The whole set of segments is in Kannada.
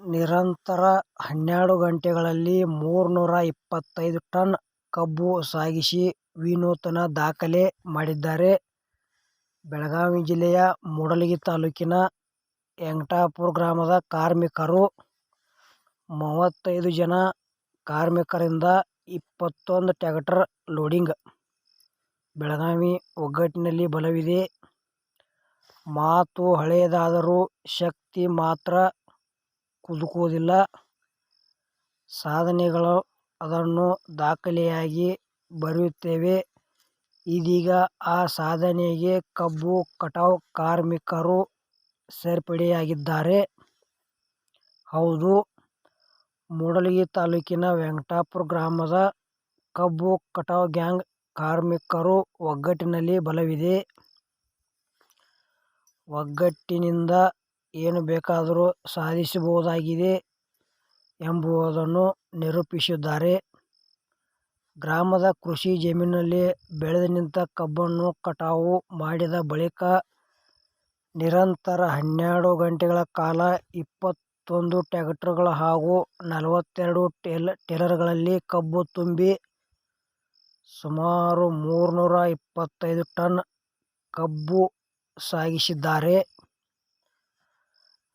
ನಿರಂತರ ಹನ್ನೆರಡು ಗಂಟೆಗಳಲ್ಲಿ ಮೂರ್ನೂರ ಇಪ್ಪತ್ತೈದು ಟನ್ ಕಬ್ಬು ಸಾಗಿಸಿ ವಿನೂತನ ದಾಖಲೆ ಮಾಡಿದ್ದಾರೆ. ಬೆಳಗಾವಿ ಜಿಲ್ಲೆಯ ಮೂಡಲಗಿ ತಾಲೂಕಿನ ಯಂಗಟಾಪುರ ಗ್ರಾಮದ ಕಾರ್ಮಿಕರು. ಮೂವತ್ತೈದು ಜನ ಕಾರ್ಮಿಕರಿಂದ ಇಪ್ಪತ್ತೊಂದು ಟ್ಯಾಕ್ಟರ್ ಲೋಡಿಂಗ್. ಬೆಳಗಾವಿ ಒಗ್ಗಟ್ಟಿನಲ್ಲಿ ಬಲವಿದೆ. ಮಾತು ಹಳೆಯದಾದರೂ ಶಕ್ತಿ ಮಾತ್ರ ಕುಗ್ಗುವುದಿಲ್ಲ. ಸಾಧನೆಗಳು ಅದನ್ನು ದಾಖಲೆಯಾಗಿ ಬರೆಯುತ್ತೇವೆ ಇದೀಗ ಆ ಸಾಧನೆಗೆ ಕಬ್ಬು ಕಟಾವು ಕಾರ್ಮಿಕರು ಸೇರ್ಪಡೆಯಾಗಿದ್ದಾರೆ. ಹೌದು, ಮೂಡಲಗಿ ತಾಲೂಕಿನ ವೆಂಕಟಾಪುರ ಗ್ರಾಮದ ಕಬ್ಬು ಕಟಾವು ಗ್ಯಾಂಗ್ ಕಾರ್ಮಿಕರು ಒಗ್ಗಟ್ಟಿನಲ್ಲಿ ಬಲವಿದೆ. ಒಗ್ಗಟ್ಟಿನಿಂದ ಏನು ಬೇಕಾದರೂ ಸಾಧಿಸಬಹುದಾಗಿದೆ ಎಂಬುದನ್ನು ನಿರೂಪಿಸಿದ್ದಾರೆ. ಗ್ರಾಮದ ಕೃಷಿ ಜಮೀನಿನಲ್ಲಿ ಬೆಳೆದು ನಿಂತ ಕಬ್ಬನ್ನು ಕಟಾವು ಮಾಡಿದ ಬಳಿಕ ನಿರಂತರ ಹನ್ನೆರಡು ಗಂಟೆಗಳ ಕಾಲ ಇಪ್ಪತ್ತೊಂದು ಟ್ಯಾಕ್ಟರ್ಗಳು ಹಾಗೂ ನಲವತ್ತೆರಡು ಟ್ರೇಲರ್ಗಳಲ್ಲಿ ಕಬ್ಬು ತುಂಬಿ ಸುಮಾರು ಮೂರ್ನೂರ ಇಪ್ಪತ್ತೈದು ಟನ್ ಕಬ್ಬು ಸಾಗಿಸಿದ್ದಾರೆ.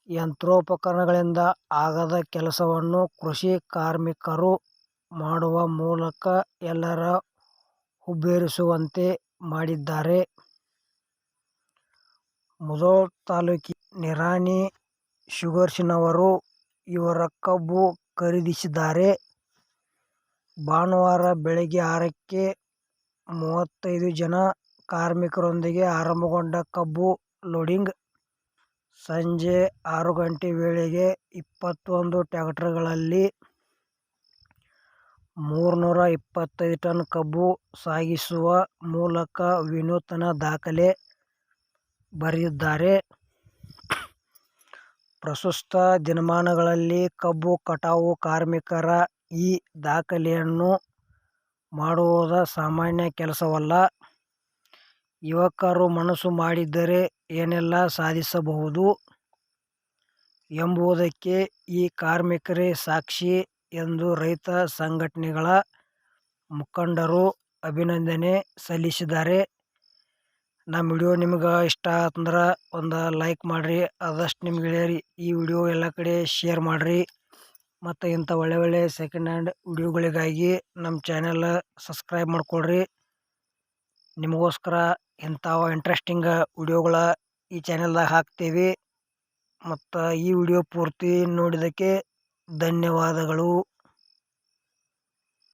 ಯಂತ್ರೋಪಕರಣಗಳಿಂದ ಆಗದ ಕೆಲಸವನ್ನು ಕೃಷಿ ಕಾರ್ಮಿಕರು ಮಾಡುವ ಮೂಲಕ ಎಲ್ಲರ ಹುಬ್ಬೇರಿಸುವಂತೆ ಮಾಡಿದ್ದಾರೆ. ಮುಧೋಳ ತಾಲೂಕಿನ ನಿರಾಣಿ ಶುಗರ್ಸ್ನವರು ಇವರ ಕಬ್ಬು ಖರೀದಿಸಿದ್ದಾರೆ. ಭಾನುವಾರ ಬೆಳಗ್ಗೆ ಆರಕ್ಕೆ ಮೂವತ್ತೈದು ಜನ ಕಾರ್ಮಿಕರೊಂದಿಗೆ ಆರಂಭಗೊಂಡ ಕಬ್ಬು ಲೋಡಿಂಗ್, ಸಂಜೆ ಆರು ಗಂಟೆ ವೇಳೆಗೆ ಇಪ್ಪತ್ತೊಂದು ಟ್ರ್ಯಾಕ್ಟರ್ಗಳಲ್ಲಿ ಮೂರ್ನೂರ ಇಪ್ಪತ್ತೈದು ಟನ್ ಕಬ್ಬು ಸಾಗಿಸುವ ಮೂಲಕ ವಿನೂತನ ದಾಖಲೆ ಬರೆದಿದ್ದಾರೆ. ಪ್ರಸ್ತುತ ದಿನಮಾನಗಳಲ್ಲಿ ಕಬ್ಬು ಕಟಾವು ಕಾರ್ಮಿಕರ ಈ ದಾಖಲೆಯನ್ನು ಮಾಡುವುದು ಸಾಮಾನ್ಯ ಕೆಲಸವಲ್ಲ. ಯುವಕರು ಮನಸ್ಸು ಮಾಡಿದರೆ ಏನೆಲ್ಲಾ ಸಾಧಿಸಬಹುದು ಎಂಬುದಕ್ಕೆ ಈ ಕಾರ್ಮಿಕರೇ ಸಾಕ್ಷಿ ಎಂದು ರೈತ ಸಂಘಟನೆಗಳ ಮುಖಂಡರು ಅಭಿನಂದನೆ ಸಲ್ಲಿಸಿದ್ದಾರೆ. ನಮ್ಮ ವಿಡಿಯೋ ನಿಮ್ಗೆ ಇಷ್ಟ ಅಂದ್ರೆ ಒಂದು ಲೈಕ್ ಮಾಡಿರಿ, ಆದಷ್ಟು ನಿಮ್ಗೆ ಗೆಳೆಯರಿಗೆ ಈ ವಿಡಿಯೋ ಎಲ್ಲ ಕಡೆ ಶೇರ್ ಮಾಡಿರಿ ಮತ್ತು ಇಂಥ ಒಳ್ಳೆ ಒಳ್ಳೆ ಸೆಕೆಂಡ್ ಹ್ಯಾಂಡ್ ವಿಡಿಯೋಗಳಿಗಾಗಿ ನಮ್ಮ ಚಾನೆಲ್ ಸಬ್ಸ್ಕ್ರೈಬ್ ಮಾಡಿಕೊಳ್ರಿ ನಿಮಗೋಸ್ಕರ ಇಂಥ ಇಂಟ್ರೆಸ್ಟಿಂಗ್ ವಿಡಿಯೋಗಳ ಈ ಚಾನೆಲ್ದಾಗ ಹಾಕ್ತೀವಿ ಮತ್ತು ಈ ವಿಡಿಯೋ ಪೂರ್ತಿ ನೋಡಿದ್ದಕ್ಕೆ ಧನ್ಯವಾದಗಳು.